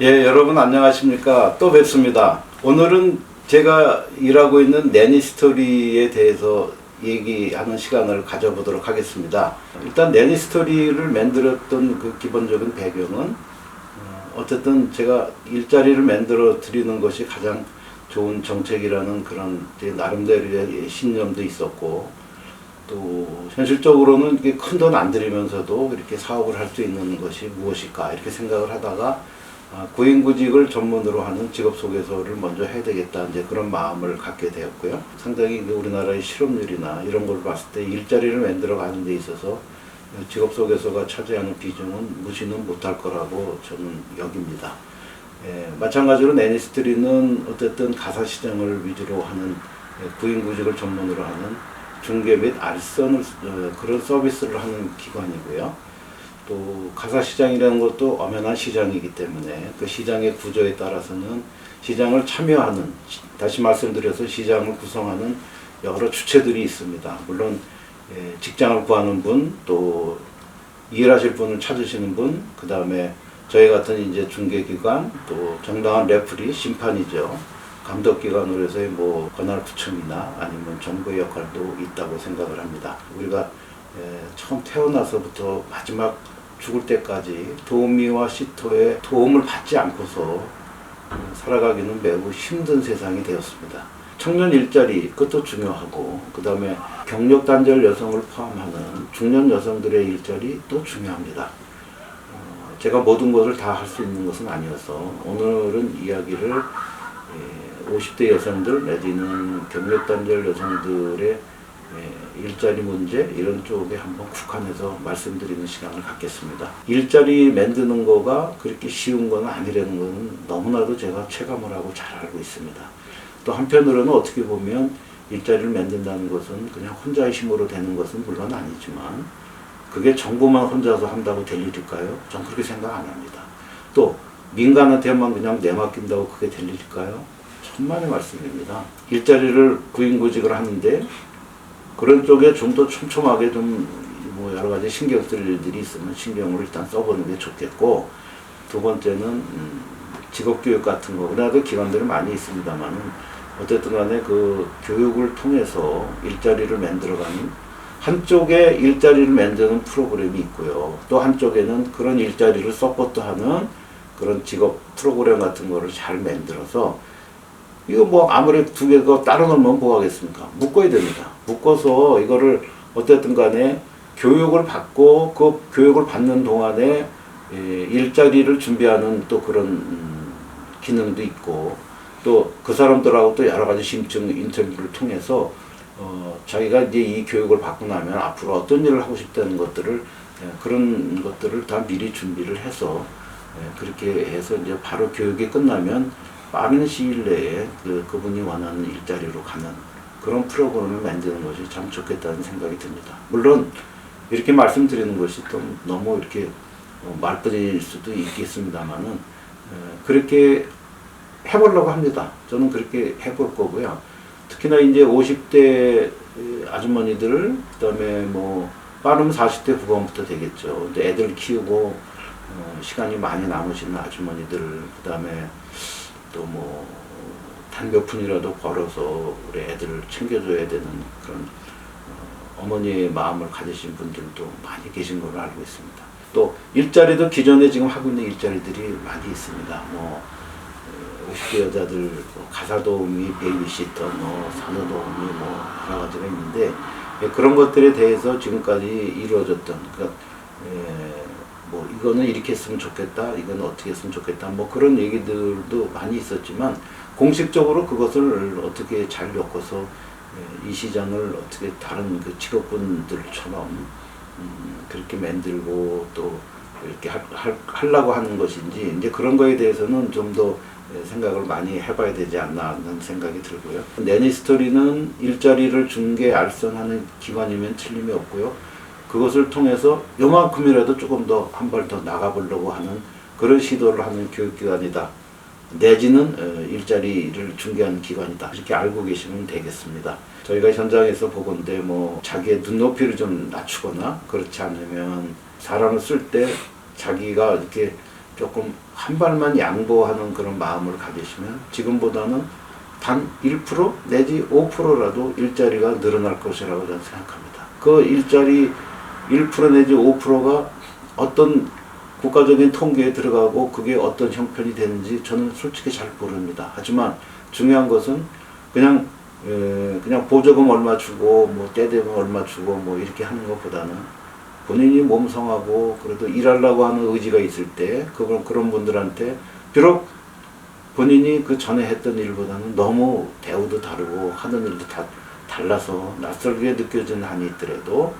예, 여러분 안녕하십니까? 또 뵙습니다. 오늘은 제가 일하고 있는 내니스토리에 대해서 얘기하는 시간을 가져보도록 하겠습니다. 일단 내니스토리를 만들었던 그 기본적인 배경은 어, 어쨌든 제가 일자리를 만들어 드리는 것이 가장 좋은 정책이라는 그런 제 나름대로의 신념도 있었고 또 현실적으로는 큰 돈 안 들이면서도 이렇게 사업을 할 수 있는 것이 무엇일까 이렇게 생각을 하다가 아, 구인구직을 전문으로 하는 직업 소개서를 먼저 해야 되겠다 이제 그런 마음을 갖게 되었고요. 상당히 그 우리나라의 실업률이나 이런 걸 봤을 때 일자리를 만들어 가는 데 있어서 직업 소개서가 차지하는 비중은 무시는 못할 거라고 저는 여깁니다. 예, 마찬가지로 내니스트리는 어쨌든 가사 시장을 위주로 하는 예, 구인구직을 전문으로 하는 중개 및 알선을 어, 그런 서비스를 하는 기관이고요. 또 가사 시장이라는 것도 엄연한 시장이기 때문에 그 시장의 구조에 따라서는 시장을 참여하는 시- 다시 말씀드려서 시장을 구성하는 여러 주체들이 있습니다. 물론 예, 직장을 구하는 분, 또 일하실 분을 찾으시는 분, 그 다음에 저희 같은 이제 중개기관, 또 정당한 레프리, 심판이죠. 감독기관으로 해서의 뭐 관할구청이나 아니면 정부의 역할도 있다고 생각을 합니다. 우리가 예, 처음 태어나서부터 마지막 죽을 때까지 도우미와 시토의 도움을 받지 않고서 음, 살아가기는 매우 힘든 세상이 되었습니다. 청년 일자리 그것도 중요하고 그 다음에 경력 단절 여성을 포함하는 중년 여성들의 일자리 또 중요합니다. 어, 제가 모든 것을 다 할 수 있는 것은 아니어서 오늘은 이야기를 예, 50대 여성들 내지는 경력 단절 여성들의 예, 일자리 문제 이런 쪽에 한번 국한해서 말씀드리는 시간을 갖겠습니다. 일자리 만드는 거가 그렇게 쉬운 건 아니라는 것은 너무나도 제가 체감을 하고 잘 알고 있습니다. 또 한편으로는 어떻게 보면 일자리를 만든다는 것은 그냥 혼자의 힘으로 되는 것은 물론 아니지만 그게 정부만 혼자서 한다고 될 일일까요? 전 그렇게 생각 안 합니다. 또 민간한테만 그냥 내맡긴다고 그게 될 일일까요? 천만의 말씀입니다. 일자리를 구인구직을 하는데 그런 쪽에 좀 더 촘촘하게 좀 뭐 여러 가지 신경 쓸 일들이 있으면 신경을 일단 써보는 게 좋겠고 두 번째는 음, 직업교육 같은 거 우리나라도 기관들이 많이 있습니다만은 어쨌든 간에 그 교육을 통해서 일자리를 만들어가는 한쪽에 일자리를 만드는 프로그램이 있고요. 또 한쪽에는 그런 일자리를 서포트하는 그런 직업 프로그램 같은 거를 잘 만들어서 이거 뭐 아무리 두 개가 따로 놓으면 뭐 하겠습니까? 묶어야 됩니다. 묶어서 이거를 어쨌든 간에 교육을 받고 그 교육을 받는 동안에 예, 일자리를 준비하는 또 그런 음, 기능도 있고 또 그 사람들하고 또 여러 가지 심층 인터뷰를 통해서 어, 자기가 이제 이 교육을 받고 나면 앞으로 어떤 일을 하고 싶다는 것들을 예, 그런 것들을 다 미리 준비를 해서 예, 그렇게 해서 이제 바로 교육이 끝나면 빠른 시일 내에 그, 그분이 원하는 일자리로 가는 그런 프로그램을 만드는 것이 참 좋겠다는 생각이 듭니다. 물론 이렇게 말씀드리는 것이 또 너무 이렇게 어, 말뿐일 수도 있겠습니다만은 에, 그렇게 해보려고 합니다. 저는 그렇게 해볼 거고요. 특히나 이제 50대 아주머니들 그다음에 뭐 빠르면 40대 후반부터 되겠죠. 이제 애들 키우고 어, 시간이 많이 남으시는 아주머니들 그다음에 또 뭐 단몇 푼이라도 벌어서 우리 애들을 챙겨줘야 되는 그런 어, 어머니의 마음을 가지신 분들도 많이 계신 걸로 알고 있습니다. 또 일자리도 기존에 지금 하고 있는 일자리들이 많이 있습니다. 뭐 어, 50대 여자들 뭐 가사도우미, 베이비시터, 뭐 산후도우미 뭐 여러 가지가 있는데 예, 그런 것들에 대해서 지금까지 이루어졌던 그러니까 예, 뭐 이거는 이렇게 했으면 좋겠다, 이건 어떻게 했으면 좋겠다, 뭐 그런 얘기들도 많이 있었지만 공식적으로 그것을 어떻게 잘 엮어서 예, 이 시장을 어떻게 다른 그 직업군들처럼 음, 그렇게 만들고 또 이렇게 할, 할, 하려고 하는 것인지 이제 그런 거에 대해서는 좀 더 생각을 많이 해봐야 되지 않나 하는 생각이 들고요. 내니스토리는 일자리를 중개 알선하는 기관이면 틀림이 없고요. 그것을 통해서 요만큼이라도 조금 더 한 발 더 나가보려고 하는 그런 시도를 하는 교육기관이다. 내지는 어, 일자리를 중개하는 기관이다. 이렇게 알고 계시면 되겠습니다. 저희가 현장에서 보건대 뭐 자기의 눈높이를 좀 낮추거나 그렇지 않으면 사람을 쓸 때 자기가 이렇게 조금 한 발만 양보하는 그런 마음을 가지시면 지금보다는 단 1% 내지 5%라도 일자리가 늘어날 것이라고 저는 생각합니다. 그 일자리 1% 내지 5%가 어떤 국가적인 통계에 들어가고 그게 어떤 형편이 되는지 저는 솔직히 잘 모릅니다. 하지만 중요한 것은 그냥 에, 그냥 보조금 얼마 주고 뭐 때 되면 얼마 주고 뭐 이렇게 하는 것보다는 본인이 몸성하고 그래도 일하려고 하는 의지가 있을 때 그런 그런 분들한테 비록 본인이 그 전에 했던 일보다는 너무 대우도 다르고 하는 일도 다 달라서 낯설게 느껴지는 한이 있더라도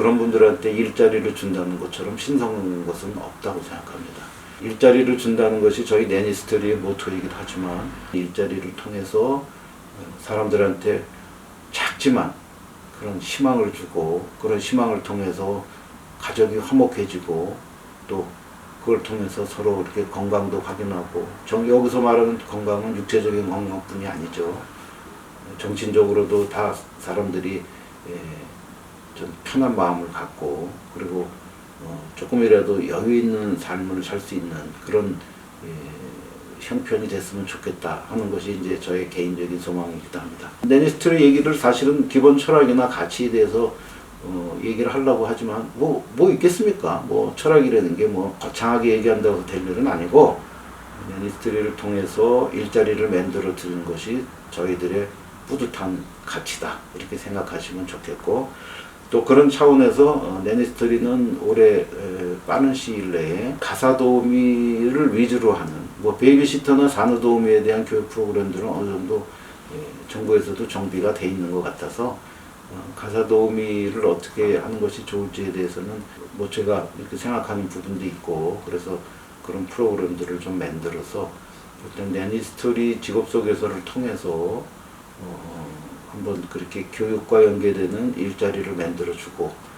그런 분들한테 일자리를 준다는 것처럼 신성한 것은 없다고 생각합니다. 일자리를 준다는 것이 저희 내니스토리의 모토이기도 하지만 일자리를 통해서 사람들한테 작지만 그런 희망을 주고 그런 희망을 통해서 가족이 화목해지고 또 그걸 통해서 서로 이렇게 건강도 확인하고 정 여기서 말하는 건강은 육체적인 건강뿐이 아니죠. 정신적으로도 다 사람들이 예, 좀 편한 마음을 갖고 그리고 어, 조금이라도 여유 있는 삶을 살 수 있는 그런 예, 형편이 됐으면 좋겠다 하는 것이 이제 저의 개인적인 소망이기도 합니다. 네니스트리 얘기를 사실은 기본 철학이나 가치에 대해서 어, 얘기를 하려고 하지만 뭐, 뭐 있겠습니까? 뭐 철학이라는 게 뭐 거창하게 얘기한다고 될 일은 아니고 네니스트리를 통해서 일자리를 만들어 드리는 것이 저희들의 뿌듯한 가치다 이렇게 생각하시면 좋겠고 또 그런 차원에서 어, 네니스트리는 올해 에, 빠른 시일 내에 가사 도우미를 위주로 하는 뭐 베이비시터나 산후 도우미에 대한 교육 프로그램들은 어느 정도 예, 정부에서도 정비가 돼 있는 것 같아서 어, 가사 도우미를 어떻게 하는 것이 좋을지에 대해서는 뭐 제가 이렇게 생각하는 부분도 있고 그래서 그런 프로그램들을 좀 만들어서 일단 내니스토리 직업 소개서를 통해서 어, 한번 그렇게 교육과 연계되는 일자리를 만들어주고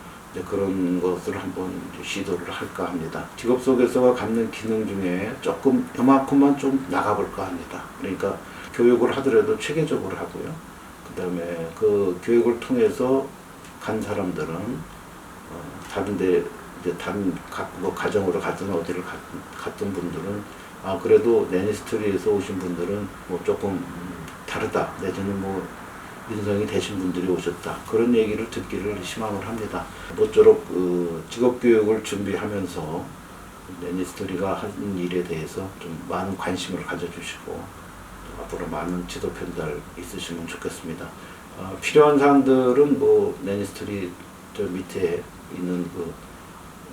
그런 것을 한번 시도를 할까 합니다. 직업 소개서가 갖는 기능 중에 조금 요만큼만 좀 나가볼까 합니다. 그러니까 교육을 하더라도 체계적으로 하고요. 그 다음에 그 교육을 통해서 간 사람들은 어, 다른데 이제 다른 가, 뭐 가정으로 갔든 어디를 갔, 갔던 분들은 아 그래도 내니스토리에서 오신 분들은 뭐 조금 음, 다르다 내지는 뭐 인성이 되신 분들이 오셨다 그런 얘기를 듣기를 희망을 합니다. 모쪼록 그 직업 교육을 준비하면서 내니스토리가 하는 일에 대해서 좀 많은 관심을 가져주시고 또 앞으로 많은 지도 편달 있으시면 좋겠습니다. 어, 필요한 사항들은 뭐 내니스토리 저 밑에 있는 그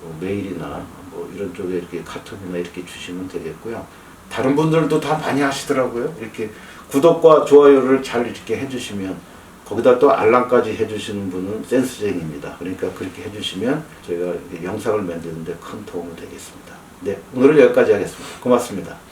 어, 메일이나 뭐 이런 쪽에 이렇게 카톡이나 이렇게 주시면 되겠고요. 다른 분들도 다 많이 하시더라고요. 이렇게 구독과 좋아요를 잘 이렇게 해주시면 거기다 또 알람까지 해주시는 분은 센스쟁입니다. 그러니까 그렇게 해주시면 저희가 영상을 만드는데 큰 도움이 되겠습니다. 네, 오늘은 여기까지 하겠습니다. 고맙습니다.